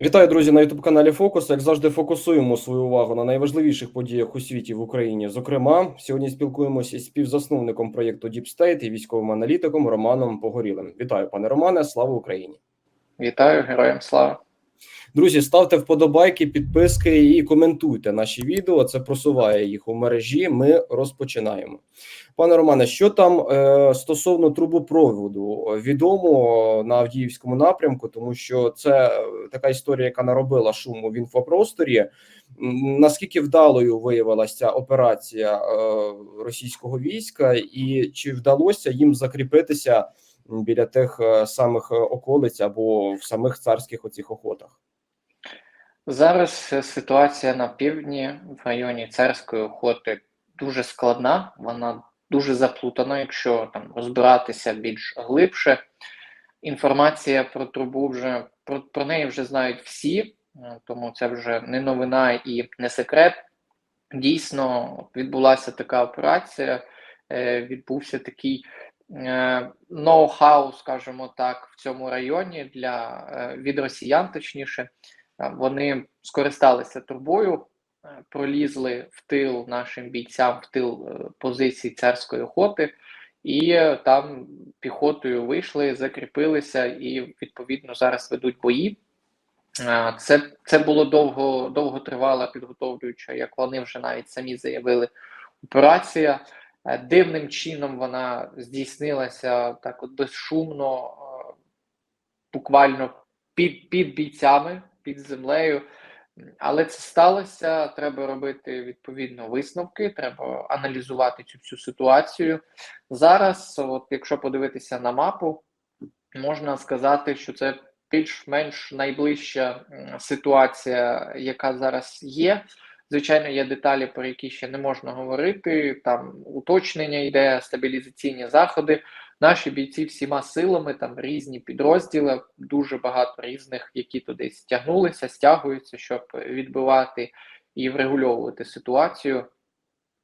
Вітаю, друзі, на youtube каналі Фокус. Як завжди, фокусуємо свою увагу на найважливіших подіях у світі в Україні. Зокрема, сьогодні спілкуємося із співзасновником проєкту Deep State і військовим аналітиком Романом Погорілим. Вітаю, пане Романе. Слава Україні! Вітаю, героям слава! Друзі, ставте вподобайки, підписки і коментуйте наші відео. Це просуває їх у мережі. Ми розпочинаємо. Пане Романе, що там е, стосовно трубопроводу відомо на Авдіївському напрямку, тому що це така історія, яка наробила шуму в інфопросторі. Наскільки вдалою виявилася ця операція е, російського війська, і чи вдалося їм закріпитися біля тих е, самих е, околиць або в самих царських оцих охотах? Зараз ситуація на півдні в районі царської охоти дуже складна, вона дуже заплутана, якщо там розбиратися більш глибше. Інформація про трубу вже про, про неї вже знають всі, е, тому це вже не новина і не секрет. Дійсно, відбулася така операція, е, відбувся такий е, ноу-хау, скажімо так, в цьому районі для від росіян, точніше. Вони скористалися трубою, е, пролізли в тил нашим бійцям, в тил е, позицій царської охоти, і е, там піхотою вийшли, закріпилися і відповідно зараз ведуть бої. Це, це було довго, довготривала підготовлююча, як вони вже навіть самі заявили, операція. Дивним чином вона здійснилася так от безшумно, буквально під, під бійцями, під землею. Але це сталося. Треба робити відповідно висновки, треба аналізувати цю всю ситуацію. Зараз, от якщо подивитися на мапу, можна сказати, що це більш-менш найближча ситуація, яка зараз є. Звичайно, є деталі, про які ще не можна говорити. Там уточнення йде, стабілізаційні заходи. Наші бійці всіма силами, там різні підрозділи, дуже багато різних, які туди стягнулися, стягуються, щоб відбивати і врегульовувати ситуацію.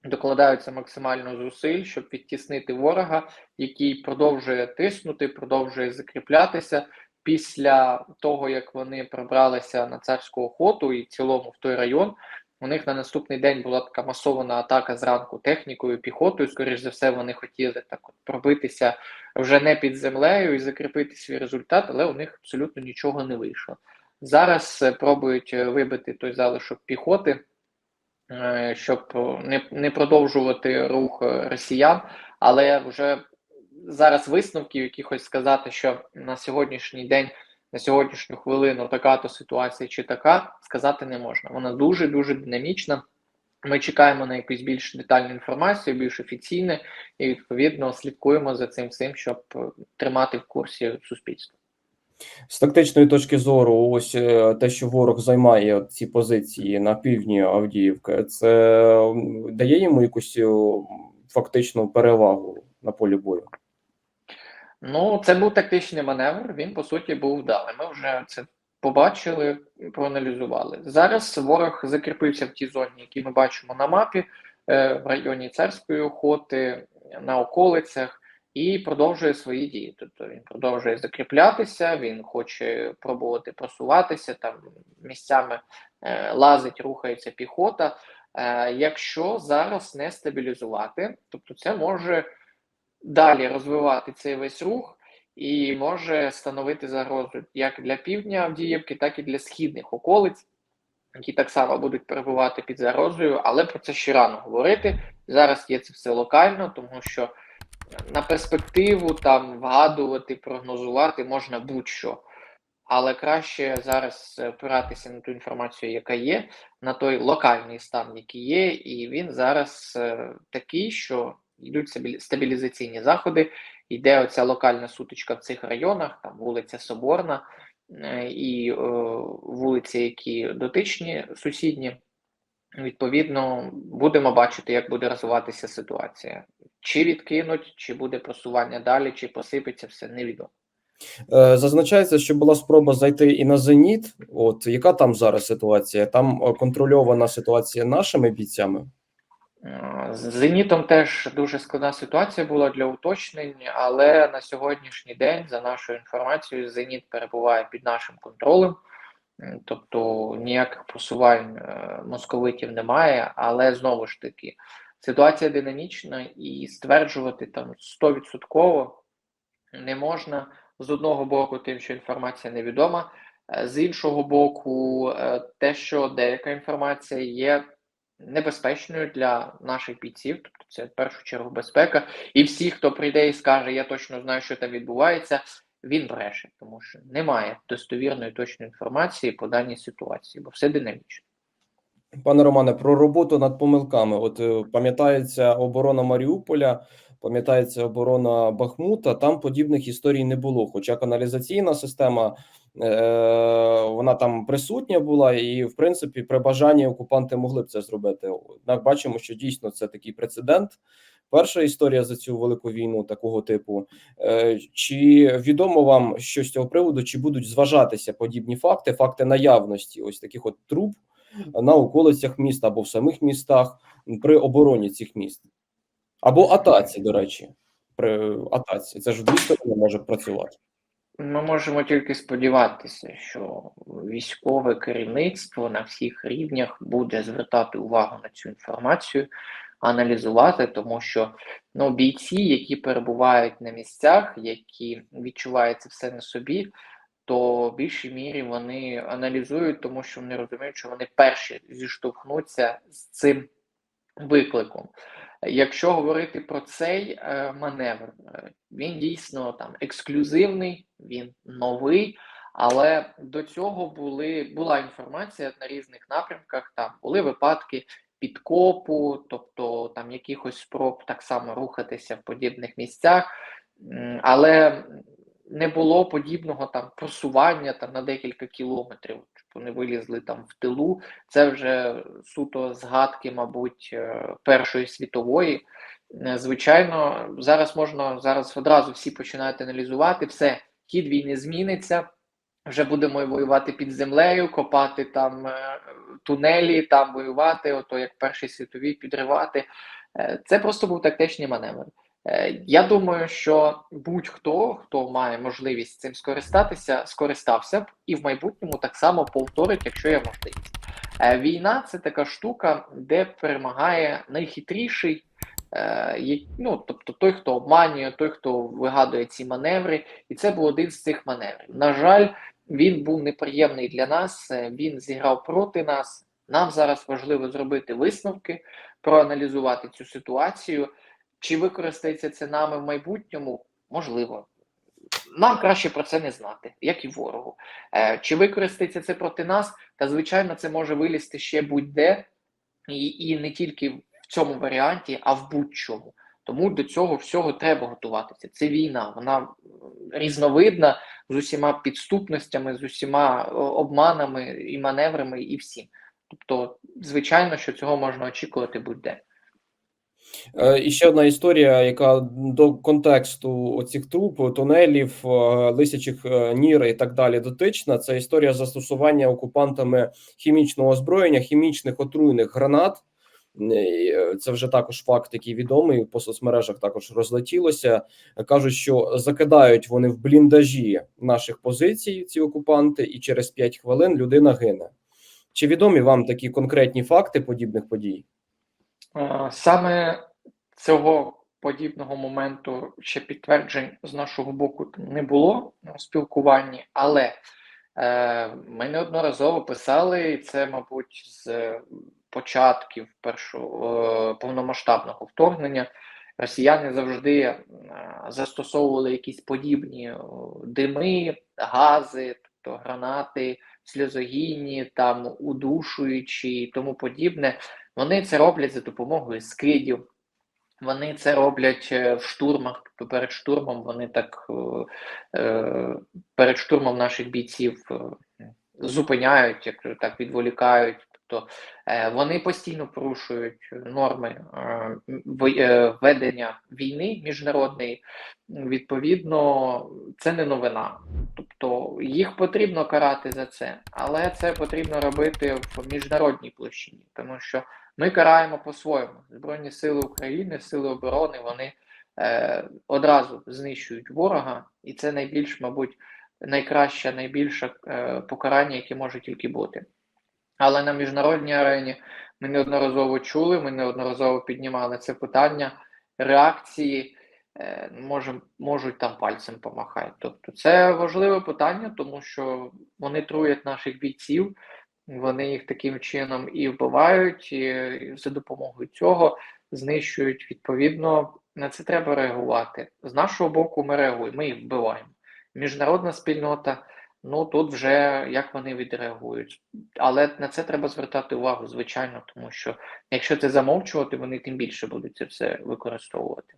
Докладаються максимально зусиль, щоб відтіснити ворога, який продовжує тиснути, продовжує закріплятися. Після того, як вони пробралися на царську охоту і в цілому в той район, у них на наступний день була така масована атака зранку технікою, піхотою. Скоріш за все, вони хотіли так от пробитися вже не під землею і закріпити свій результат, але у них абсолютно нічого не вийшло. Зараз е, пробують е, вибити той залишок піхоти, е, щоб не, не продовжувати рух росіян, але вже зараз висновків якихось сказати, що на сьогоднішній день на сьогоднішню хвилину така то ситуація чи така, сказати не можна. Вона дуже дуже динамічна. Ми чекаємо на якусь більш детальну інформацію, більш офіційне, і відповідно слідкуємо за цим всім, щоб е, тримати в курсі суспільство. З тактичної точки зору, ось е, те, що ворог займає ці позиції на півдні Авдіївки, це дає йому якусь фактичну перевагу на полі бою. Ну, це був тактичний маневр. Він по суті був вдалий. Ми вже це побачили, проаналізували. Зараз ворог закріпився в тій зоні, які ми бачимо на мапі, е, в районі царської охоти, на околицях, і продовжує свої дії. Тобто він продовжує закріплятися, він хоче пробувати просуватися там місцями е, лазить, рухається піхота. Е, якщо зараз не стабілізувати, тобто це може далі розвивати цей весь рух і може становити загрозу як для півдня Авдіївки, так і для східних околиць, які так само будуть перебувати під загрозою, але про це ще рано говорити. Зараз є це все локально, тому що на перспективу там вгадувати, прогнозувати можна будь-що. Але краще зараз е, опиратися на ту інформацію, яка є, на той локальний стан, який є, і він зараз е, такий, що йдуть стабілізаційні заходи. Йде оця локальна сутичка в цих районах, там вулиця Соборна е, і е, вулиці, які дотичні, сусідні. Відповідно, будемо бачити, як буде розвиватися ситуація. Чи відкинуть, чи буде просування далі, чи посипеться, все невідомо. Е, Зазначається, що була спроба зайти і на зеніт. От яка там зараз ситуація? Там е, контрольована ситуація нашими бійцями. Е, З Зенітом теж дуже складна ситуація була для уточнень, але на сьогоднішній день, за нашою інформацією, Зеніт перебуває під нашим контролем. Тобто ніяких просувань е, московитів немає, але знову ж таки ситуація динамічна і стверджувати там 100% не можна з одного боку, тим, що інформація невідома, е, з іншого боку, те, що деяка інформація є небезпечною для наших бійців, тобто це в першу чергу безпека, і всі, хто прийде і скаже, я точно знаю, що там відбувається, він бреше, тому що немає достовірної точної інформації по даній ситуації, бо все динамічно. Пане Романе, про роботу над помилками. От е, пам'ятається оборона Маріуполя, пам'ятається оборона Бахмута. Там подібних історій не було. Хоча каналізаційна система е, вона там присутня була, і в принципі, при бажанні окупанти могли б це зробити. Однак бачимо, що дійсно це такий прецедент. Перша історія за цю велику війну такого типу. Е, Чи відомо вам що з цього приводу? Чи будуть зважатися подібні факти, факти наявності ось таких от труб на околицях міста або в самих містах при обороні цих міст, або атаці, до речі, при атаці. Це ж в дві сторони може працювати. Ми можемо тільки сподіватися, що військове керівництво на всіх рівнях буде звертати увагу на цю інформацію, аналізувати, тому що ну, бійці, які перебувають на місцях, які відчувають це все на собі, то в більшій мірі вони аналізують, тому що вони розуміють, що вони перші зіштовхнуться з цим викликом. Якщо говорити про цей е, маневр, е, він дійсно там ексклюзивний, він новий, але до цього були була інформація на різних напрямках. Там були випадки підкопу, тобто там якихось спроб так само рухатися в подібних місцях, але не було подібного там просування там на декілька кілометрів. Вони вилізли там в тилу. Це вже суто згадки, мабуть, е, Першої світової. Е, Звичайно, зараз можна зараз одразу всі починають аналізувати все. Хід війни зміниться. Вже будемо воювати під землею, копати там е, тунелі, там воювати, ото як Першій світовій підривати. Це просто був тактичний маневр. Е, Я думаю, що будь-хто, хто має можливість цим скористатися, скористався б і в майбутньому так само повторить, якщо є можливість. Е, Війна це така штука, де перемагає найхитріший, е, ну, тобто той, хто обманює, той, хто вигадує ці маневри, і це був один з цих маневрів. На жаль, він був неприємний для нас, він зіграв проти нас. Нам зараз важливо зробити висновки, проаналізувати цю ситуацію. Чи використається це нами в майбутньому? Можливо. Нам краще про це не знати, як і ворогу. Е, чи використається це проти нас? Та звичайно, це може вилізти ще будь-де, і, і не тільки в цьому варіанті, а в будь-чому. Тому до цього всього треба готуватися. Це війна, вона різновидна з усіма підступностями, з усіма обманами і маневрами, і всім. Тобто, звичайно, що цього можна очікувати будь-де. Е, І ще одна історія, яка до контексту оцих труб, тунелів, е, лисячих е, нір і так далі дотична. Це історія застосування окупантами хімічного озброєння, хімічних отруйних гранат. Це вже також факт, який відомий по соцмережах. Також розлетілося. Кажуть, що закидають вони в бліндажі наших позицій. Ці окупанти, і через 5 хвилин людина гине. Чи відомі вам такі конкретні факти подібних подій? Саме цього подібного моменту ще підтверджень з нашого боку не було у спілкуванні, але е, ми неодноразово писали, і це, мабуть, з початків першого е, повномасштабного вторгнення. Росіяни завжди е, застосовували якісь подібні дими, гази, тобто гранати, сльозогінні, там удушуючі і тому подібне. Вони це роблять за допомогою скидів. Вони це роблять е, в штурмах. Тобто перед штурмом вони так е, е, перед штурмом наших бійців зупиняють, як так відволікають. Тобто вони постійно порушують норми ведення війни міжнародної. Відповідно, це не новина. Тобто їх потрібно карати за це, але це потрібно робити в міжнародній площині, тому що ми караємо по-своєму. Збройні сили України, сили оборони, вони е, одразу знищують ворога, і це найбільш, мабуть, найкраще, найбільше е, покарання, яке може тільки бути. Але на міжнародній арені ми неодноразово чули, ми неодноразово піднімали це питання реакції, е, може, можуть там пальцем помахати. Тобто це важливе питання, тому що вони труять наших бійців, вони їх таким чином і вбивають, і за допомогою цього знищують. Відповідно, на це треба реагувати. З нашого боку, ми реагуємо, ми їх вбиваємо. Міжнародна спільнота. Ну тут вже як вони відреагують, але на це треба звертати увагу, звичайно, тому що якщо це замовчувати, вони тим більше будуть це все використовувати.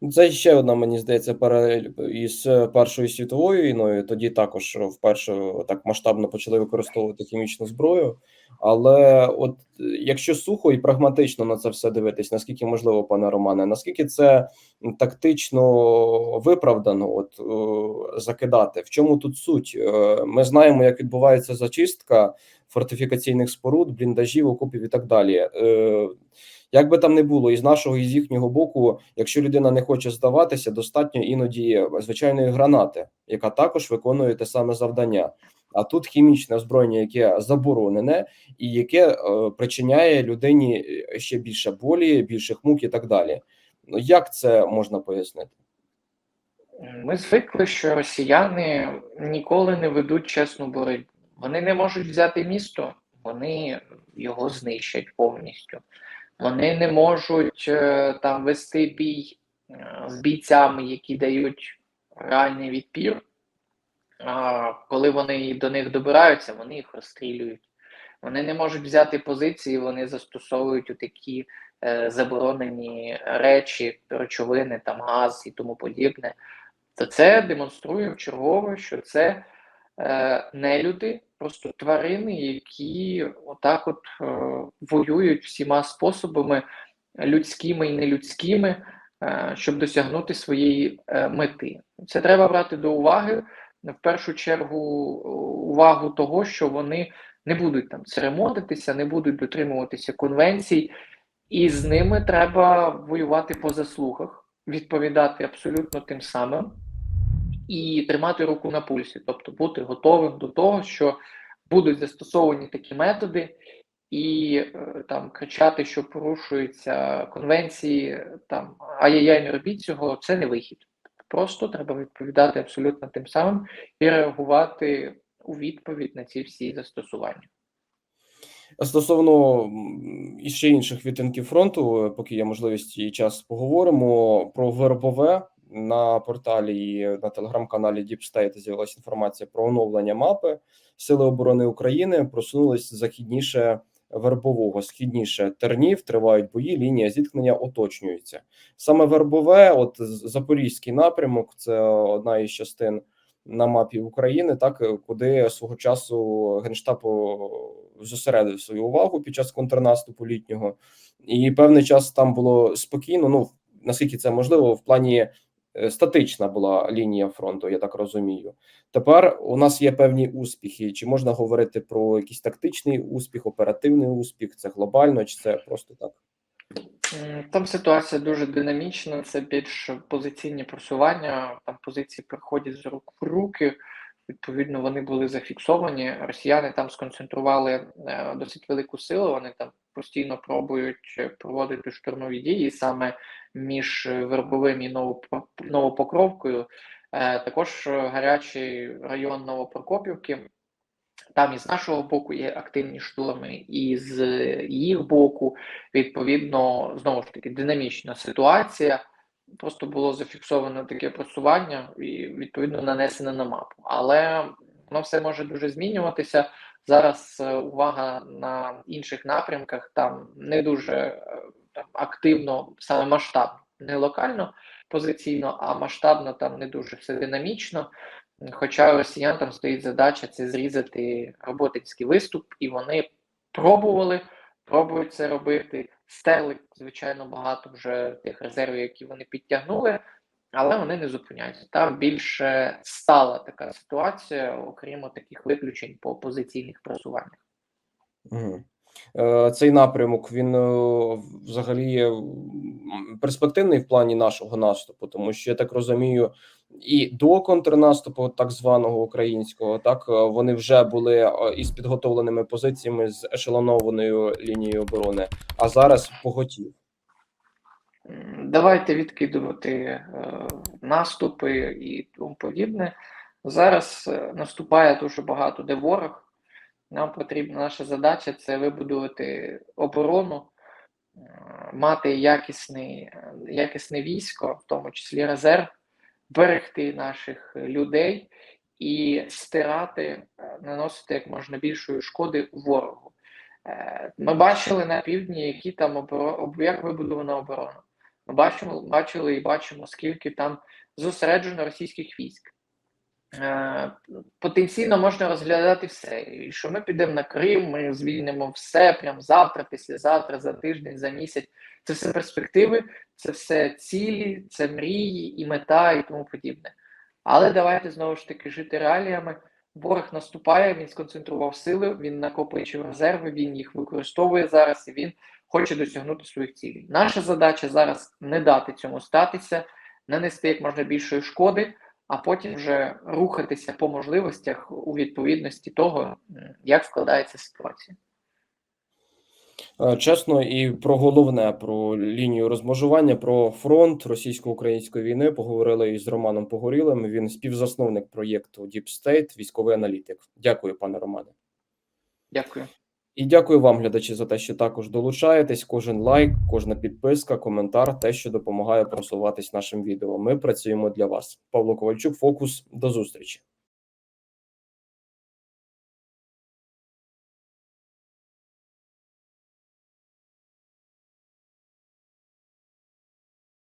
Ну, Це ще одна, мені здається, паралель із Першою світовою війною. Тоді також вперше так масштабно почали використовувати хімічну зброю. Але от е, якщо сухо і прагматично на це все дивитись, наскільки можливо, пане Романе, наскільки це тактично виправдано, от е, закидати? В чому тут суть? Е, Ми знаємо, як відбувається зачистка фортифікаційних споруд, бліндажів, окопів і так далі. Як би там не було, і з нашого, і з їхнього боку, якщо людина не хоче здаватися, достатньо іноді звичайної гранати, яка також виконує те саме завдання. А тут хімічне озброєння, яке заборонене, і яке е, причиняє людині е, ще більше болі, більших мук і так далі. Ну як це можна пояснити? Ми звикли, що росіяни ніколи не ведуть чесну боротьбу. Вони не можуть взяти місто, вони його знищать повністю. Вони не можуть е, там вести бій е, з бійцями, які дають реальний відпір. Коли вони до них добираються, вони їх розстрілюють. Вони не можуть взяти позиції, вони застосовують такі е, заборонені речі, речовини, там газ і тому подібне. То це демонструє вчергове, що це е, не люди, просто тварини, які отак от е, воюють всіма способами людськими і нелюдськими, щоб досягнути своєї мети. Це треба брати до уваги. В першу чергу увагу того, що вони не будуть там церемонитися, не будуть дотримуватися конвенцій, і з ними треба воювати по заслугах, відповідати абсолютно тим самим і тримати руку на пульсі, тобто бути готовим до того, що будуть застосовані такі методи, і е, там кричати, що порушуються конвенції, там ай-яй-яй, не робіть цього, це не вихід. Просто треба відповідати абсолютно тим самим і реагувати у відповідь на ці всі застосування. Стосовно іще інших відтинків фронту, поки є можливість і час поговоримо про вербове на порталі і на телеграм-каналі Deep State з'явилася інформація про оновлення мапи. Сили оборони України просунулись західніше вербового, східніше тернів, тривають бої, лінія зіткнення уточнюється. Саме вербове, от Запорізький напрямок, це одна із частин на мапі України, так куди свого часу генштаб зосередив свою увагу під час контрнаступу літнього, і певний час там було спокійно. Ну наскільки це можливо, в плані статична була лінія фронту, я так розумію. Тепер у нас є певні успіхи. Чи можна говорити про якийсь тактичний успіх, оперативний успіх? Це глобально, чи це просто так? Там ситуація дуже динамічна, це більш позиційні просування, там позиції приходять з рук в руки. Відповідно, вони були зафіксовані. Росіяни там сконцентрували е, досить велику силу. Вони там постійно пробують е, проводити штурмові дії саме між е, Вербовим і Новопокровкою. Е, Також гарячий район Новопрокопівки. Там і з нашого боку є активні штурми, і з їх боку, відповідно, знову ж таки, динамічна ситуація. Просто було зафіксовано таке просування і відповідно нанесено на мапу. Але воно все може дуже змінюватися. Зараз е, увага на інших напрямках там не дуже е, там, активно, саме масштабно, не локально позиційно, а масштабно там не дуже все динамічно. Хоча росіян там стоїть задача це зрізати роботинський виступ, і вони пробували, пробують це робити. Стерли, звичайно, багато вже тих резервів, які вони підтягнули, але вони не зупиняються. Там більше стала така ситуація, окрім таких виключень по позиційних просуваннях. Угу. Цей напрямок він е, взагалі перспективний в плані нашого наступу, тому що я так розумію, і до контрнаступу, так званого українського, так е, вони вже були із підготовленими позиціями з ешелонованою лінією оборони, а зараз поготів. Давайте відкидувати е, наступи і тому подібне. Зараз е, наступає дуже багато де ворог. Нам потрібна наша задача це вибудувати оборону, е, мати якісний, якісне військо, в тому числі резерв, берегти наших людей і стирати, наносити як можна більшої шкоди ворогу. Ми бачили на півдні, які там оборо... як вибудована оборона. Ми бачимо, бачили і бачимо, скільки там зосереджено російських військ. Е, Потенційно можна розглядати все. І що ми підемо на Крим, ми звільнимо все прямо завтра, післязавтра, за тиждень, за місяць. Це все перспективи, це все цілі, це мрії і мета, і тому подібне. Але давайте знову ж таки жити реаліями. Ворог наступає, він сконцентрував сили, він накопичив резерви, він їх використовує зараз і він хоче досягнути своїх цілей. Наша задача зараз не дати цьому статися, нанести як можна більшої шкоди, а потім вже рухатися по можливостях у відповідності того, як складається ситуація. Е, Чесно, і про головне про лінію розмежування, про фронт російсько-української війни поговорили із Романом Погорілим. Він співзасновник проєкту Deep State, військовий аналітик. Дякую, пане Романе. Дякую. І дякую вам, глядачі, за те, що також долучаєтесь. Кожен лайк, кожна підписка, коментар, те, що допомагає просуватись нашим відео. Ми працюємо для вас. Павло Ковальчук, фокус. До зустрічі.